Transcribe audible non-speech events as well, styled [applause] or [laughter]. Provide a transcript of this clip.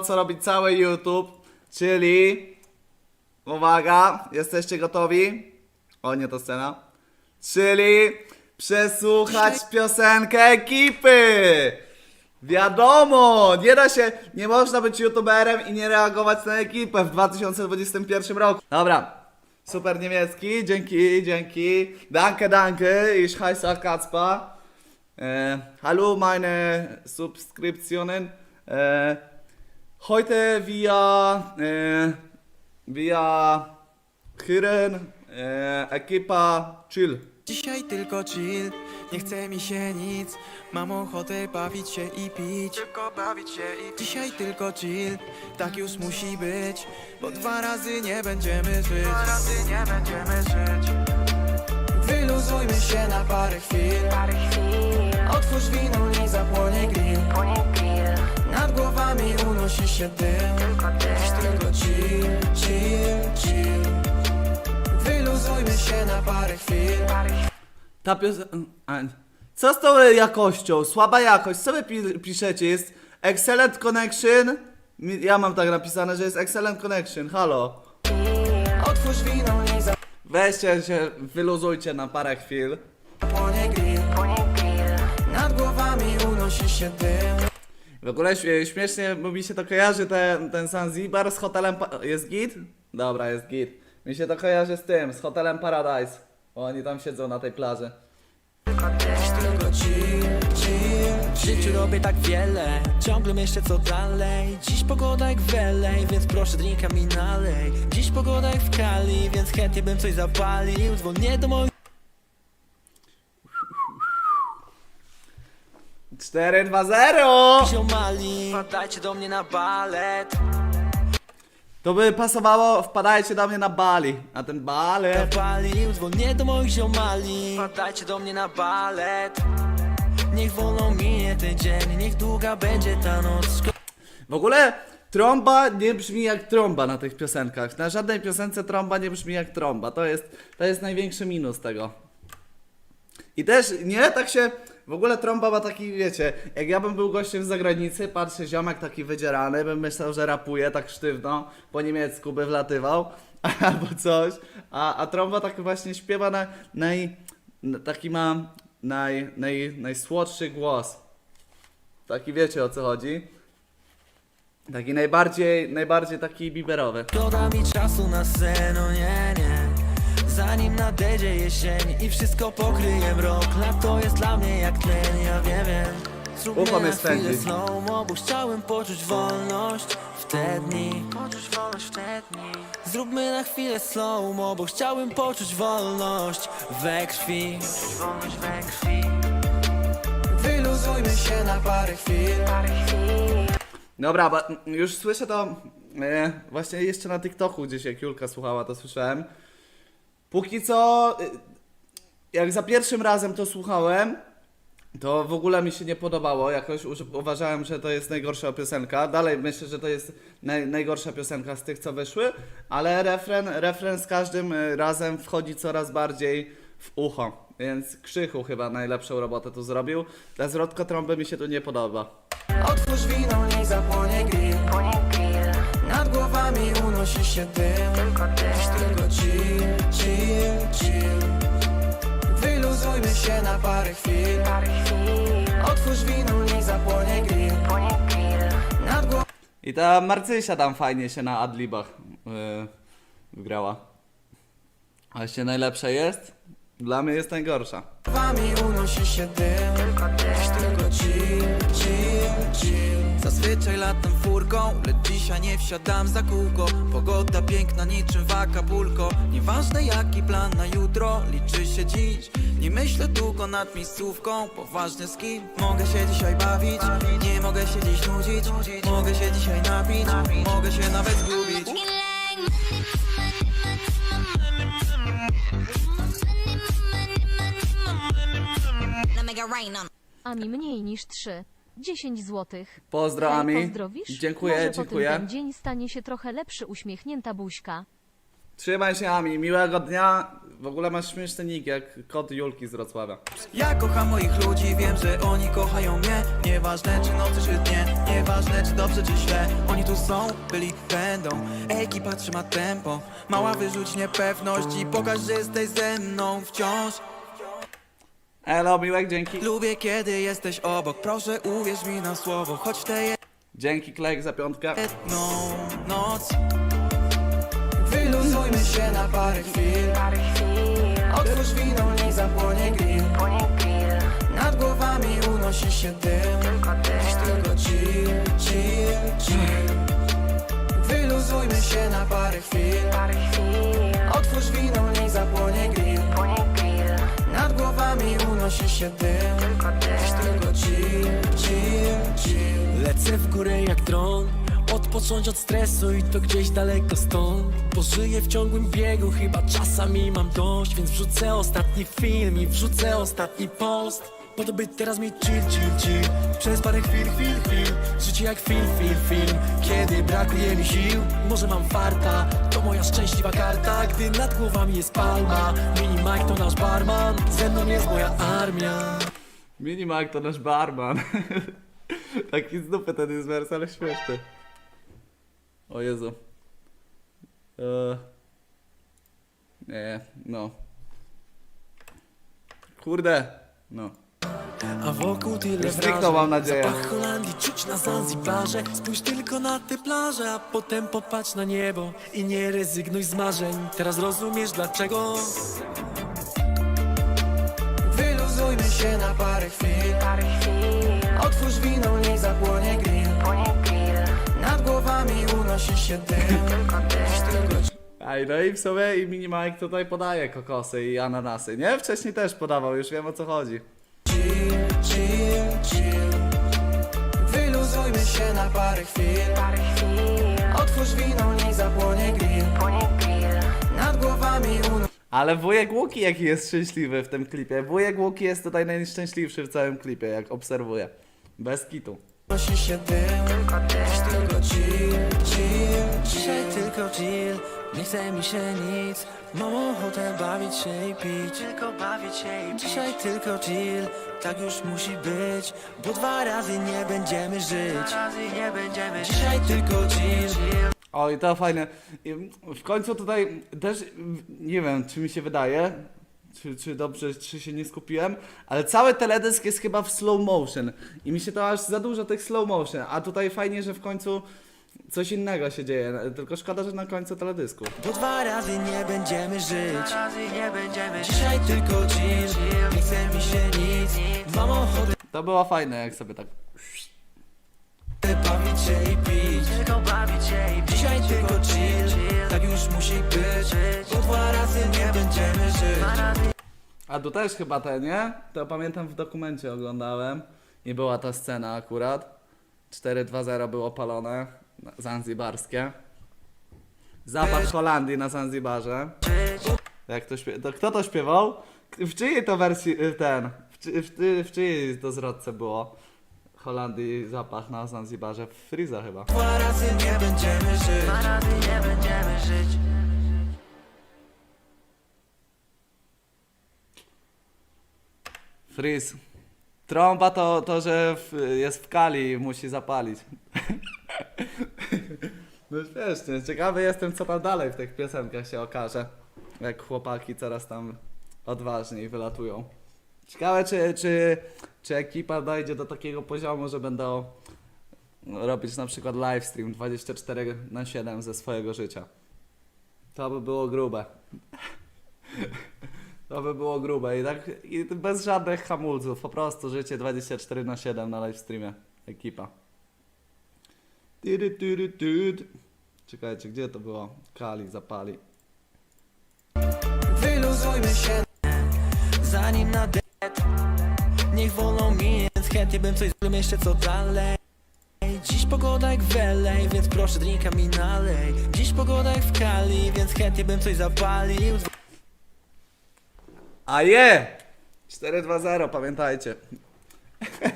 co robi cały YouTube, czyli uwaga, jesteście gotowi? O, nie to scena. Czyli przesłuchać piosenkę ekipy. Wiadomo, nie da się, nie można być youtuberem i nie reagować na ekipę w 2021 roku. Dobra, super niemiecki, dzięki, dzięki. Danke, danke, ich heiße Kacpa. Äh, hallo meine Subskriptionen. Äh, heute wir, äh, wir hören äh, Ekipa Chill. Dzisiaj tylko chill, nie chce mi się nic. Mam ochotę bawić się i pić. Tylko bawić się i pić. Dzisiaj tylko chill, tak już musi być Bo dwa razy nie będziemy żyć. Dwa razy nie będziemy żyć. Wyluzujmy się na parę chwil. Otwórz wino i zapłonie unosi się dym Dziś tylko chill, chill, chill Wyluzujmy się na parę chwil Ta piosenka... Co z tą jakością? Słaba jakość. Co wy pi piszecie? Jest excellent connection. Ja mam tak napisane, że jest excellent connection. Halo. Otwórz wino i Weźcie się, wyluzujcie na parę chwil. zapłonie grill Nad głowami unosi się dym W ogóle śmie- śmiesznie bo mi się to kojarzy ten, ten Zanzibar z hotelem... Pa jest git? Dobra, jest git. Mi się to kojarzy z tym, z hotelem Paradise. Bo oni tam siedzą na tej plaży. W życiu robię tak wiele, ciągle myślę co dalej Dziś pogoda jak w LA, więc proszę drinka mi nalej Dziś pogoda jak w Kali, więc chętnie bym coś zapalił Dzwonię do moich 4-2-0! ziomali Wpadajcie do mnie na balet To by pasowało, wpadajcie do mnie na Bali. Na ten balet. Zapalił, dzwonię do moich ziomali Wpadajcie do mnie na balet Niech wolno minie ten dzień, niech długa będzie ta noc W ogóle trąba nie brzmi jak trąba na tych piosenkach. Na żadnej piosence trąba nie brzmi jak trąba. To jest, to jest największy minus tego. I też, nie, tak się, w ogóle trąba ma taki, wiecie, jak ja bym był gościem z zagranicy, patrzę, ziomek taki wydzierany, bym myślał, że rapuje tak sztywno, po niemiecku by wlatywał, [laughs] albo coś, a, a trąba tak właśnie śpiewa na, naj, na, taki ma naj, naj, najsłodszy głos. Taki wiecie o co chodzi. Taki najbardziej, najbardziej taki biberowy. Szkoda mi czasu na sen, no nie, nie Zanim nadejdzie jesień i wszystko pokryje mrok Lato jest dla mnie jak tlen, ja wiem, wiem. Zróbmy mnie na chwilę slow-mo, bo chciałem poczuć wolność w te dni. Poczuć wolność w te dni. Zróbmy na chwilę slow-mo, bo chciałem poczuć wolność we krwi. Poczuć wolność we krwi. Wyluzujmy się na parę chwil. Dobra, bo już słyszę to e, właśnie jeszcze na TikToku gdzieś jak Julka słuchała, to słyszałem. Póki co, e, jak za pierwszym razem to słuchałem, to w ogóle mi się nie podobało. Jakoś uważałem, że to jest najgorsza piosenka. Dalej myślę, że to jest naj, najgorsza piosenka z tych, co wyszły, ale refren, refren z każdym e, razem wchodzi coraz bardziej w ucho. Więc Krzychu chyba najlepszą robotę tu zrobił. Ta zwrotka trąby mi się tu nie podoba. Otwórz wino i zapłonie grill Głowami unosi się dym. Dziś tylko chill, chill, chill. Wyluzujmy się na parę chwil. Otwórz wino i zapłonie grill. Nad głowami I ta Marcysia tam fajnie się na adlibach yy, wygrała. A jeszcze najlepsze jest? Dla mnie jest najgorsza. unosi się dym. Dziś tylko chill, chill, chill Zazwyczaj latam furką, lecz dzisiaj nie wsiadam za kółko. Pogoda piękna niczym w Acapulco Nieważne jaki plan na jutro, liczy się dziś. Nie myślę długo nad miejscówką, poważny z kim Mogę się dzisiaj bawić, nie mogę się dziś nudzić Mogę się dzisiaj napić, mogę się nawet zgubić. 'em. Ami mniej niż 3. 10 złotych. Hej, Ami. Pozdrowisz? Dziękuję, Może dziękuję. po tym ten dzień stanie się trochę lepszy, uśmiechnięta buźka. Trzymaj się Ami, miłego dnia. W ogóle masz śmieszny nick, jak kot Julki z Wrocławia. Ja kocham moich ludzi, wiem, że oni kochają mnie Nieważne czy nocy czy dnie, nieważne czy dobrze czy źle Oni tu są, byli, będą Ekipa trzyma tempo Mała wyrzuć niepewność i pokaż, że jesteś ze mną wciąż Elo, miłek, dzięki. Lubię kiedy jesteś obok, proszę uwierz mi na słowo. Choć w tę Dzięki, Klejk, za piątkę. jedną noc. Wyluzujmy się na parę chwil. Otwórz wino, niech zapłonie grill. Nad głowami unosi się dym. Dziś tylko chill, chill, chill. Wyluzujmy się na parę chwil. Otwórz wino, unosi się dym. Dziś tylko chill, chill, chill Lecę w górę jak dron. Odpocząć od stresu i to gdzieś daleko stąd. Pożyję w ciągłym biegu, chyba czasami mam dość. Więc wrzucę ostatni film i wrzucę ostatni post. Po to by teraz mieć chill, chill, chill. Przez parę chwil, chwil, chwil. Życie jak film, film, film. Kiedy brakuje mi sił, może mam farta. To moja szczęśliwa karta, gdy nad głowami jest palma Mini Mike to nasz barman Ze mną jest moja armia Minimak to nasz barman. [laughs] Taki z dupy ten jest wers, ale śmieszny. O Jezu. Eee. Nie, no. Kurde. No. A wokół tyle Już zniknął, mam nadzieję. Zapach Holandii czuć na Zanzibarze. Spójrz tylko na te plaże, a potem popatrz na niebo I nie rezygnuj z marzeń. Teraz rozumiesz dlaczego? Wyluzujmy się na parę chwil. Otwórz wino, niech zapłonie grill. Nad głowami unosi się dym Dziś tylko Ej, no i w sumie i Minimike tutaj podaje kokosy i ananasy, nie? Wcześniej też podawał, już wiem o co chodzi. Chill, chill, chill. Wyluzujmy się na parę chwil. Otwórz wino, niech zapłonie grill. Nad głowami unosi Ale wujek Łuki jaki jest szczęśliwy w tym klipie. Wujek Łuki jest tutaj najszczęśliwszy w całym klipie, jak obserwuję. Bez kitu. się dym Dziś tylko chill, chill, Dzisiaj chill tylko chill, nie chce mi się nic Mam ochotę bawić się i pić. Tylko bawić się i pić. Dzisiaj tylko chill, tak już musi być Bo dwa razy nie będziemy żyć. Dwa razy nie będziemy Dzisiaj tylko chill. O i to fajne. I W końcu tutaj też nie wiem, czy mi się wydaje, czy, czy dobrze, czy się nie skupiłem, ale cały teledysk jest chyba w slow motion. I mi się to aż za dużo tych slow motion, a tutaj fajnie, że w końcu coś innego się dzieje, tylko szkoda, że na końcu teledysku. Bo dwa razy nie będziemy żyć. Dwa razy nie będziemy Dzisiaj tylko chill, nie chce mi się nic. Mam ochotę To było fajne, jak sobie tak... bawić się i pić. Tylko bawić się i pić. Dzisiaj tylko chill, tak już musi być. Bo dwa razy nie będziemy żyć. A tu też chyba te, nie? To pamiętam w dokumencie oglądałem. I była ta scena akurat. 4-2-0 było palone, zanzibarskie. Zapach Holandii na Zanzibarze. Jak to kto to śpiewał? W czyjej to wersji y, ten? W, czy, w, w czyjej to zwrotce było? Holandii zapach na Zanzibarze? W Friza chyba. Dwa razy nie będziemy żyć Dwa razy nie będziemy żyć Freeze. Trąba to, to że w, jest w kali i musi zapalić. [laughs] No śmiesznie. Ciekawy jestem, co tam dalej w tych piosenkach się okaże. Jak chłopaki coraz tam odważniej wylatują. Ciekawe, czy, czy, czy ekipa dojdzie do takiego poziomu, że będą robić na przykład livestream 24 na 7 ze swojego życia. To by było grube. To by było grube i tak i bez żadnych hamulców, po prostu życie 24 na 7 na livestreamie. Ekipa. Tyry, tyry, tyt. Czekajcie, gdzie to było? Kali, zapali. Wyluzujmy się Zanim na det Niech wolno mi, więc chętnie bym coś zrobił jeszcze co dalej Dziś pogoda jak w LA, więc proszę drinka mi nalej Dziś pogoda jak w Kali, więc chętnie bym coś zapalił A je! 4-2-0, pamiętajcie. [laughs]